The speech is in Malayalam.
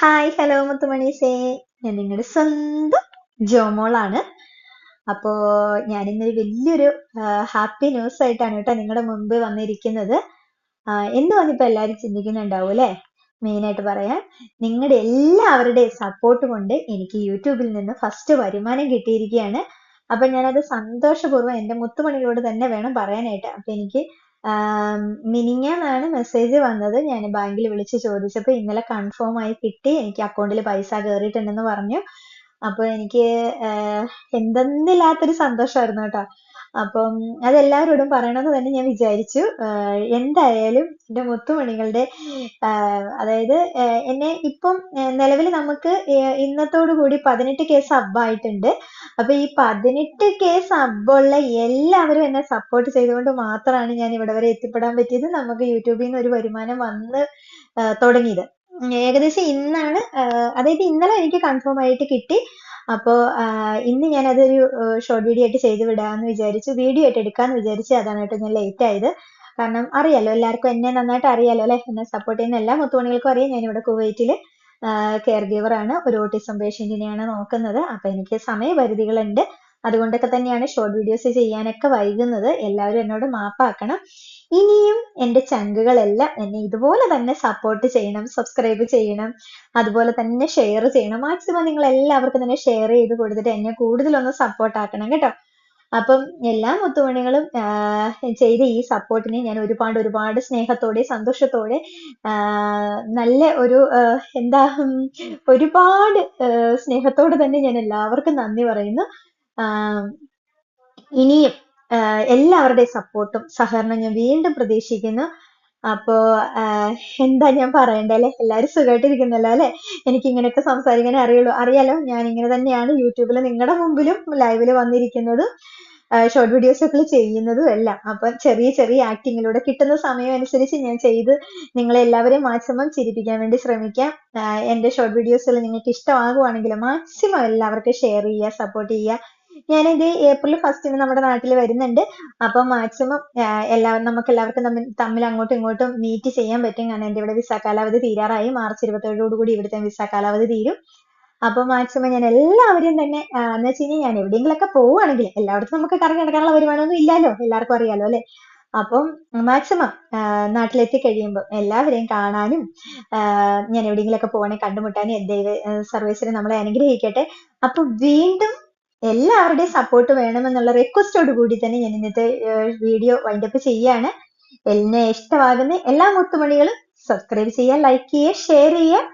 Hi hello മുത്തുമണീസേ. ഞാൻ നിങ്ങളുടെ സ്വന്തം ജോമോളാണ്. അപ്പോ ഞാൻ ഇന്നൊരു വലിയൊരു ഹാപ്പി ന്യൂസ് ആയിട്ടാണ് കേട്ടോ നിങ്ങളുടെ മുമ്പ് വന്നിരിക്കുന്നത്. എന്തുവാന്ന് ഇപ്പൊ എല്ലാവരും ചിന്തിക്കുന്നുണ്ടാവും അല്ലേ? മെയിൻ ആയിട്ട് പറയാൻ നിങ്ങളുടെ എല്ലാവരുടെയും സപ്പോർട്ട് കൊണ്ട് എനിക്ക് യൂട്യൂബിൽ നിന്ന് ഫസ്റ്റ് വരുമാനം കിട്ടിയിരിക്കുകയാണ്. അപ്പൊ ഞാനത് സന്തോഷപൂർവം എന്റെ മുത്തുമണികളോട് തന്നെ വേണം പറയാനായിട്ട്. അപ്പൊ എനിക്ക് മിനിഞ്ഞാന്നാണ് മെസ്സേജ് വന്നത്. ഞാൻ ബാങ്കിൽ വിളിച്ച് ചോദിച്ചപ്പോൾ ഇന്നലെ കൺഫേം ആയി കിട്ടി. എനിക്ക് അക്കൗണ്ടിൽ പൈസ കയറിയിട്ടുണ്ടെന്ന് പറഞ്ഞു. അപ്പോൾ എനിക്ക് എന്തെന്നില്ലാത്തൊരു സന്തോഷമായിരുന്നു കേട്ടോ. അപ്പം അതെല്ലാവരോടും പറയണമെന്ന് തന്നെ ഞാൻ വിചാരിച്ചു. എന്തായാലും എന്റെ മുത്തുമണികളുടെ അതായത് എന്നെ ഇപ്പം നിലവിൽ നമുക്ക് ഇന്നത്തോടു കൂടി പതിനെട്ട് കേസ് ആയിട്ടുണ്ട്. അപ്പൊ ഈ പതിനെട്ട് കേസ് അബ്ബുള്ള എല്ലാവരും എന്നെ സപ്പോർട്ട് ചെയ്തുകൊണ്ട് മാത്രമാണ് ഞാൻ ഇവിടെ വരെ എത്തിപ്പെടാൻ പറ്റിയത്. നമുക്ക് യൂട്യൂബിൽ നിന്ന് ഒരു വരുമാനം വന്ന് തുടങ്ങിയത്. ഏകദേശം ഇന്നാണ് അതായത് ഇന്നലെ എനിക്ക് കൺഫേം ആയിട്ട് കിട്ടി. അപ്പോ ഇന്ന് ഞാൻ അതൊരു ഷോർട്ട് വീഡിയോ ആയിട്ട് ചെയ്ത് വിടാമെന്ന് വിചാരിച്ചു. വീഡിയോ ആയിട്ട് എടുക്കാന്ന് വിചാരിച്ചു അതാണ് കേട്ടോ ഞാൻ ലേറ്റ് ആയത്. കാരണം അറിയാലോ എല്ലാവർക്കും എന്നെ നന്നായിട്ട് അറിയാലോ അല്ലെ? എന്നെ സപ്പോർട്ട് ചെയ്യുന്ന എല്ലാ മുത്തുമണികൾക്കും അറിയാം. ഞാൻ ഇവിടെ കുവൈറ്റിൽ കെയർ ആണ്. ഒരു ഓട്ടിസം പേഷ്യന്റിനെയാണ് നോക്കുന്നത്. അപ്പൊ എനിക്ക് സമയപരിധികളുണ്ട്. അതുകൊണ്ടൊക്കെ തന്നെയാണ് ഷോർട്ട് വീഡിയോസ് ചെയ്യാനൊക്കെ വൈകുന്നത്. എല്ലാവരും എന്നോട് മാപ്പാക്കണം. ഇനിയും എന്റെ ചങ്കുകളെല്ലാം എന്നെ ഇതുപോലെ തന്നെ സപ്പോർട്ട് ചെയ്യണം സബ്സ്ക്രൈബ് ചെയ്യണം അതുപോലെ തന്നെ ഷെയർ ചെയ്യണം. മാക്സിമം നിങ്ങൾ എല്ലാവർക്കും തന്നെ ഷെയർ ചെയ്ത് കൊടുത്തിട്ട് എന്നെ കൂടുതലൊന്ന് സപ്പോർട്ട് ആക്കണം കേട്ടോ. അപ്പം എല്ലാ മുത്തുമണികളും ചെയ്ത ഈ സപ്പോർട്ടിനെ ഞാൻ ഒരുപാട് ഒരുപാട് സ്നേഹത്തോടെ സന്തോഷത്തോടെ നല്ല ഒരു എന്താ ഒരുപാട് സ്നേഹത്തോടെ തന്നെ ഞാൻ എല്ലാവർക്കും നന്ദി പറയുന്നു. ഇനിയും എല്ലാവരുടെയും സപ്പോർട്ടും സഹകരണവും ഞാൻ വീണ്ടും പ്രതീക്ഷിക്കുന്നു. അപ്പോ എന്താ ഞാൻ പറയണ്ടേ അല്ലെ? എല്ലാവരും സുഖമായിട്ടിരിക്കുന്നല്ലോ അല്ലെ? എനിക്ക് ഇങ്ങനെയൊക്കെ സംസാരിക്കാനേ അറിയുള്ളൂ. അറിയാലോ ഞാൻ ഇങ്ങനെ തന്നെയാണ് യൂട്യൂബിൽ നിങ്ങളുടെ മുമ്പിലും ലൈവിൽ വന്നിരിക്കുന്നത് ഷോർട്ട് വീഡിയോസ് ഒക്കെ ചെയ്യുന്നതും എല്ലാം. അപ്പൊ ചെറിയ ചെറിയ ആക്ടിങ്ങിലൂടെ കിട്ടുന്ന സമയം അനുസരിച്ച് ഞാൻ ചെയ്ത് നിങ്ങളെ എല്ലാവരെയും മാക്സിമം ചിരിപ്പിക്കാൻ വേണ്ടി ശ്രമിക്കാം. എന്റെ ഷോർട്ട് വീഡിയോസിൽ നിങ്ങൾക്ക് ഇഷ്ടമാകുവാണെങ്കിൽ മാക്സിമം എല്ലാവർക്കും ഷെയർ ചെയ്യുക സപ്പോർട്ട് ചെയ്യുക. ഞാനിത് ഏപ്രിൽ ഫസ്റ്റിന് നമ്മുടെ നാട്ടിൽ വരുന്നുണ്ട്. അപ്പം മാക്സിമം എല്ലാവരും നമുക്ക് എല്ലാവർക്കും തമ്മിൽ തമ്മിൽ അങ്ങോട്ടും ഇങ്ങോട്ടും മീറ്റ് ചെയ്യാൻ പറ്റും. കാരണം എന്റെ ഇവിടെ വിസ കാലാവധി തീരാറായി. മാർച്ച് ഇരുപത്തേഴോടുകൂടി ഇവിടുത്തെ വിസ കാലാവധി തീരും. അപ്പൊ മാക്സിമം ഞാൻ എല്ലാവരും തന്നെ എന്ന് വെച്ച് കഴിഞ്ഞാൽ ഞാൻ എവിടെയെങ്കിലൊക്കെ പോവുകയാണെങ്കിൽ എല്ലായിടത്തും നമുക്ക് കറങ്ങി നടക്കാനുള്ള വരുമാനമൊന്നും ഇല്ലല്ലോ. എല്ലാവർക്കും അറിയാലോ അല്ലെ? അപ്പം മാക്സിമം നാട്ടിലെത്തി കഴിയുമ്പോൾ എല്ലാവരെയും കാണാനും ഞാൻ എവിടെയെങ്കിലൊക്കെ പോവാണെങ്കിൽ കണ്ടുമുട്ടാനും ദൈവ സർവേശ്വരൻ നമ്മളെ അനുഗ്രഹിക്കട്ടെ. അപ്പൊ വീണ്ടും എല്ലാവരുടെയും സപ്പോർട്ട് വേണമെന്നുള്ള റിക്വസ്റ്റോട് കൂടി തന്നെ ഞാൻ ഇന്നത്തെ വീഡിയോ വൈൻഡപ്പ് ചെയ്യാണ്. എന്നെ ഇഷ്ടമാകുന്ന എല്ലാ മുത്തുമണികളും സബ്സ്ക്രൈബ് ചെയ്യുക ലൈക്ക് ചെയ്യുക ഷെയർ ചെയ്യുക